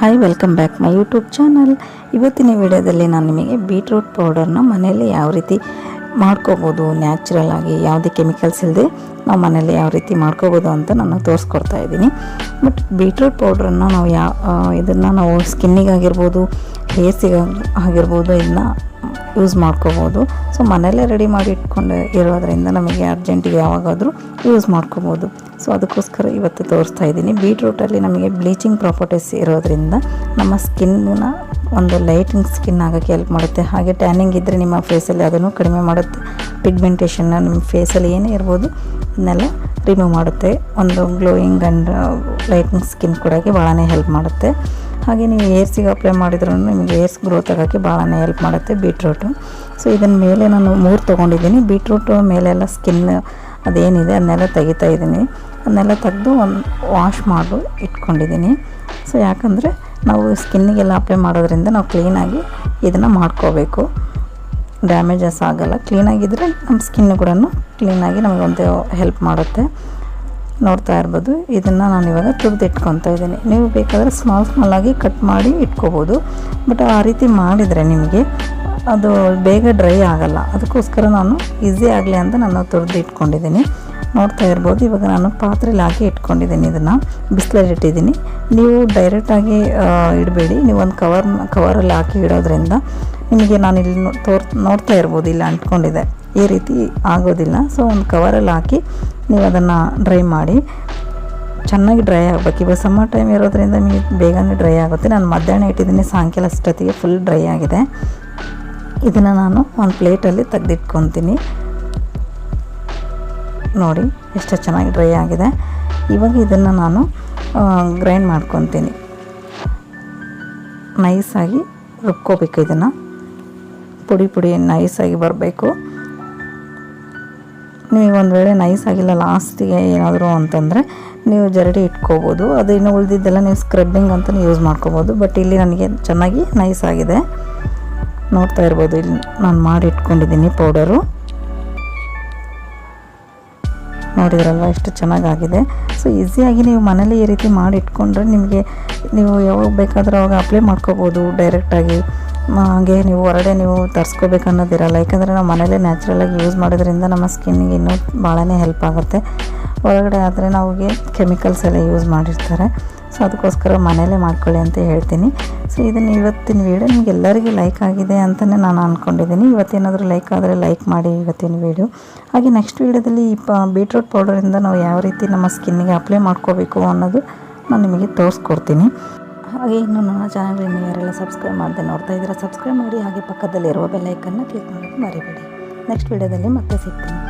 Hi welcome back my YouTube channel ಇವತ್ತಿನ ವಿಡಿಯೋದಲ್ಲಿ ನಾನು ನಿಮಗೆ ಬೀಟ್ರೂಟ್ ಪೌಡರ್ನ ಮನೆಯಲ್ಲಿ ಯಾವ ರೀತಿ ಮಾಡ್ಕೋಬೋದು ನ್ಯಾಚುರಲ್ ಆಗಿ ಯಾವುದೇ ಕೆಮಿಕಲ್ಸ್ ಇಲ್ಲದೆ ನಾವು ಮನೇಲಿ ಯಾವ ರೀತಿ ಮಾಡ್ಕೋಬೋದು ಅಂತ ನಾನು ತೋರಿಸ್ಕೊಡ್ತಾ ಇದ್ದೀನಿ. ಬಟ್ ಬೀಟ್ರೂಟ್ ಪೌಡ್ರನ್ನು ನಾವು ಯಾವ ಇದನ್ನು ನಾವು ಸ್ಕಿನ್ನಿಗಾಗಿರ್ಬೋದು ಹೇರ್ಸಿಗೆ ಆಗಿರ್ಬೋದು ಇದನ್ನ ಯೂಸ್ ಮಾಡ್ಕೋಬೋದು. ಸೊ, ಮನೆಯಲ್ಲೇ ರೆಡಿ ಮಾಡಿ ಇಟ್ಕೊಂಡು ಇರೋದರಿಂದ ನಮಗೆ ಅರ್ಜೆಂಟಿಗೆ ಯಾವಾಗಾದರೂ ಯೂಸ್ ಮಾಡ್ಕೋಬೋದು. ಸೊ, ಅದಕ್ಕೋಸ್ಕರ ಇವತ್ತು ತೋರಿಸ್ತಾ ಇದ್ದೀನಿ. ಬೀಟ್ರೂಟಲ್ಲಿ ನಮಗೆ ಬ್ಲೀಚಿಂಗ್ ಪ್ರಾಪರ್ಟೀಸ್ ಇರೋದ್ರಿಂದ ನಮ್ಮ ಸ್ಕಿನ್ನ ಒಂದು ಲೈಟಿಂಗ್ ಸ್ಕಿನ್ ಆಗೋಕ್ಕೆ ಹೆಲ್ಪ್ ಮಾಡುತ್ತೆ. ಹಾಗೆ ಟ್ಯಾನಿಂಗ್ ಇದ್ದರೆ ನಿಮ್ಮ ಫೇಸಲ್ಲಿ ಅದನ್ನು ಕಡಿಮೆ ಮಾಡುತ್ತೆ. ಪಿಗ್ಮೆಂಟೇಷನ್ನ ನಿಮ್ಮ ಫೇಸಲ್ಲಿ ಏನೇ ಇರ್ಬೋದು ಅದನ್ನೆಲ್ಲ ರಿಮೂವ್ ಮಾಡುತ್ತೆ. ಒಂದು ಗ್ಲೋಯಿಂಗ್ ಆ್ಯಂಡ್ ಲೈಟಿಂಗ್ ಸ್ಕಿನ್ ಕೊಡೋಕ್ಕೆ ಭಾಳನೇ ಹೆಲ್ಪ್ ಮಾಡುತ್ತೆ. ಹಾಗೆ ನೀವು ಏರ್ಸಿಗೆ ಅಪ್ಲೈ ಮಾಡಿದ್ರೂ ನಿಮಗೆ ಏರ್ಸ್ ಗ್ರೋತ್ ಆಗೋಕ್ಕೆ ಭಾಳ ಹೆಲ್ಪ್ ಮಾಡುತ್ತೆ ಬೀಟ್ರೂಟು ಸೊ ಇದನ್ನ ಮೇಲೆ ನಾನು ಮೂರು ತೊಗೊಂಡಿದ್ದೀನಿ. ಬೀಟ್ರೂಟು ಮೇಲೆಲ್ಲ ಸ್ಕಿನ್ ಅದೇನಿದೆ, ಅದನ್ನೆಲ್ಲ ತೆಗಿತಾ ಇದ್ದೀನಿ. ಅದನ್ನೆಲ್ಲ ತೆಗೆದು ಒಂದು ವಾಶ್ ಮಾಡಿ, ಇಟ್ಕೊಂಡಿದ್ದೀನಿ. ಸೊ ಯಾಕಂದರೆ ನಾವು ಸ್ಕಿನ್ನಿಗೆಲ್ಲ ಅಪ್ಲೈ ಮಾಡೋದ್ರಿಂದ ನಾವು ಕ್ಲೀನಾಗಿ ಇದನ್ನು ಮಾಡ್ಕೋಬೇಕು. ಡ್ಯಾಮೇಜಸ್ ಆಗೋಲ್ಲ. ಕ್ಲೀನಾಗಿದ್ದರೆ ನಮ್ಮ ಸ್ಕಿನ್ ಕೂಡ ಕ್ಲೀನಾಗಿ ಒಂದು ಹೆಲ್ಪ್ ಮಾಡುತ್ತೆ. ನೋಡ್ತಾ ಇರ್ಬೋದು. ಇದನ್ನು ನಾನು ಇವಾಗ ತುರಿದು ಇಟ್ಕೊತಾ ಇದ್ದೀನಿ. ನೀವು ಬೇಕಾದರೆ ಸ್ಮಾಲ್ ಸ್ಮಾಲಾಗಿ ಕಟ್ ಮಾಡಿ ಇಟ್ಕೋಬೋದು. ಬಟ್ ಆ ರೀತಿ ಮಾಡಿದರೆ ನಿಮಗೆ ಅದು ಬೇಗ ಡ್ರೈ ಆಗಲ್ಲ. ಅದಕ್ಕೋಸ್ಕರ ನಾನು ಈಸಿ ಆಗಲಿ ಅಂತ ನಾನು ತುರಿದು ಇಟ್ಕೊಂಡಿದ್ದೀನಿ ನೋಡ್ತಾ ಇರ್ಬೋದು. ಇವಾಗ ನಾನು ಪಾತ್ರೆಲಿ ಹಾಕಿ ಇಟ್ಕೊಂಡಿದ್ದೀನಿ ಇದನ್ನು. ಬಿಸಿಲಲ್ಲಿ ಇಟ್ಟಿದ್ದೀನಿ. ನೀವು ಡೈರೆಕ್ಟಾಗಿ ಇಡಬೇಡಿ. ನೀವು ಒಂದು ಕವರ್ ಕವರಲ್ಲಿ ಹಾಕಿ ಇಡೋದ್ರಿಂದ ನಿಮಗೆ ನಾನು ಇಲ್ಲಿ ತೋರ್, ನೋಡ್ತಾ ಇರ್ಬೋದು. ಇಲ್ಲಿ ಅಂಟ್ಕೊಂಡಿದೆ. ಈ ರೀತಿ ಆಗೋದಿಲ್ಲ. ಸೊ ಒಂದು ಕವರಲ್ಲಿ ಹಾಕಿ ನೀವು ಅದನ್ನು ಡ್ರೈ ಮಾಡಿ. ಚೆನ್ನಾಗಿ ಡ್ರೈ ಆಗಬೇಕು. ಇವಾಗ ಸಮ್ಮರ್ ಟೈಮ್ ಇರೋದ್ರಿಂದ ನಿಮಗೆ ಬೇಗನೆ ಡ್ರೈ ಆಗುತ್ತೆ. ನಾನು ಮಧ್ಯಾಹ್ನ ಇಟ್ಟಿದ್ದೀನಿ. ಸಾಯಂಕಾಲ ಅಷ್ಟೊತ್ತಿಗೆ ಫುಲ್ ಡ್ರೈ ಆಗಿದೆ. ಇದನ್ನು ನಾನು ಒಂದು ಪ್ಲೇಟಲ್ಲಿ ತೆಗೆದಿಟ್ಕೊತೀನಿ. ನೋಡಿ, ಎಷ್ಟು ಚೆನ್ನಾಗಿ ಡ್ರೈ ಆಗಿದೆ. ಇವಾಗ ಇದನ್ನು ನಾನು ಗ್ರೈಂಡ್ ಮಾಡ್ಕೊತೀನಿ. ನೈಸಾಗಿ ರುಬ್ಕೋಬೇಕು ಇದನ್ನು. ಪುಡಿ ಪುಡಿ ನೈಸಾಗಿ ಬರಬೇಕು. ನೀವು ಒಂದು ವೇಳೆ ನೈಸ್ ಆಗಿಲ್ಲ ಲಾಸ್ಟಿಗೆ ಏನಾದರೂ ಅಂತಂದರೆ ನೀವು ಜರಡಿ ಇಟ್ಕೋಬೋದು. ಅದು ಇನ್ನು ಉಳಿದಿದ್ದೆಲ್ಲ ನೀವು ಸ್ಕ್ರಬ್ಬಿಂಗ್ ಅಂತಲೂ ಯೂಸ್ ಮಾಡ್ಕೋಬೋದು. ಬಟ್ ಇಲ್ಲಿ ನನಗೆ ಚೆನ್ನಾಗಿ ನೈಸ್ ಆಗಿದೆ. ನೋಡ್ತಾ ಇರ್ಬೋದು. ಇಲ್ಲಿ ನಾನು ಮಾಡಿ ಇಟ್ಕೊಂಡಿದ್ದೀನಿ ಪೌಡರು ನೋಡಿದ್ರಲ್ವ ಎಷ್ಟು ಚೆನ್ನಾಗಾಗಿದೆ. ಸೊ ಈಸಿಯಾಗಿ ನೀವು ಮನೇಲಿ ಈ ರೀತಿ ಮಾಡಿ ಇಟ್ಕೊಂಡ್ರೆ ನಿಮಗೆ ನೀವು ಯಾವಾಗ ಬೇಕಾದರೂ ಅವಾಗ ಅಪ್ಲೈ ಮಾಡ್ಕೋಬೋದು ಡೈರೆಕ್ಟಾಗಿ ಹಾಗೆ ನೀವು ಹೊರಗಡೆ ನೀವು ತರಿಸ್ಕೋಬೇಕು ಅನ್ನೋದಿರಲ್ಲ. ಯಾಕಂದರೆ ನಾವು ಮನೇಲೇ ನ್ಯಾಚುರಲಾಗಿ ಯೂಸ್ ಮಾಡೋದ್ರಿಂದ ನಮ್ಮ ಸ್ಕಿನ್ನಿಗೆ ಇನ್ನೂ ಭಾಳನೇ ಹೆಲ್ಪ್ ಆಗುತ್ತೆ. ಹೊರಗಡೆ ಆದರೆ ನಮಗೆ ಕೆಮಿಕಲ್ಸ್ ಎಲ್ಲ ಯೂಸ್ ಮಾಡಿರ್ತಾರೆ. ಸೊ ಅದಕ್ಕೋಸ್ಕರ ಮನೇಲೇ ಮಾಡ್ಕೊಳ್ಳಿ ಅಂತ ಹೇಳ್ತೀನಿ. ಸೊ ಇದನ್ನು ಇವತ್ತಿನ ವೀಡಿಯೋ ನಿಮ್ಗೆ ಎಲ್ಲರಿಗೂ ಲೈಕ್ ಆಗಿದೆ ಅಂತಲೇ ನಾನು ಅಂದ್ಕೊಂಡಿದ್ದೀನಿ ಇವತ್ತೇನಾದರೂ ಲೈಕ್ ಆದರೆ ಲೈಕ್ ಮಾಡಿ ಇವತ್ತಿನ ವೀಡಿಯೋ ಹಾಗೆ ನೆಕ್ಸ್ಟ್ ವೀಡಿಯೋದಲ್ಲಿ ಈ ಪ ಬೀಟ್ರೂಟ್ ಪೌಡರಿಂದ ನಾವು ಯಾವ ರೀತಿ ನಮ್ಮ ಸ್ಕಿನ್ನಿಗೆ ಅಪ್ಲೈ ಮಾಡ್ಕೋಬೇಕು ಅನ್ನೋದು ನಾನು ನಿಮಗೆ ತೋರಿಸ್ಕೊಡ್ತೀನಿ. ಹಾಗೆ ಇನ್ನು ನನ್ನ ಚಾನಲ್ ಇನ್ನು ಯಾರೆಲ್ಲ ಸಬ್ಸ್ಕ್ರೈಬ್ ಮಾಡದೆ ನೋಡ್ತಾ ಇದ್ದೀರಾ ಸಬ್ಸ್ಕ್ರೈಬ್ ಮಾಡಿ ಹಾಗೆ ಪಕ್ಕದಲ್ಲಿರುವ ಬೆಲ್ಲೈಕನ್ನು ಕ್ಲಿಕ್ ಮಾಡೋಕ್ಕೆ ಮರಿಬೇಡಿ. ನೆಕ್ಸ್ಟ್ ವೀಡಿಯೋದಲ್ಲಿ ಮತ್ತೆ ಸಿಗ್ತೀನಿ.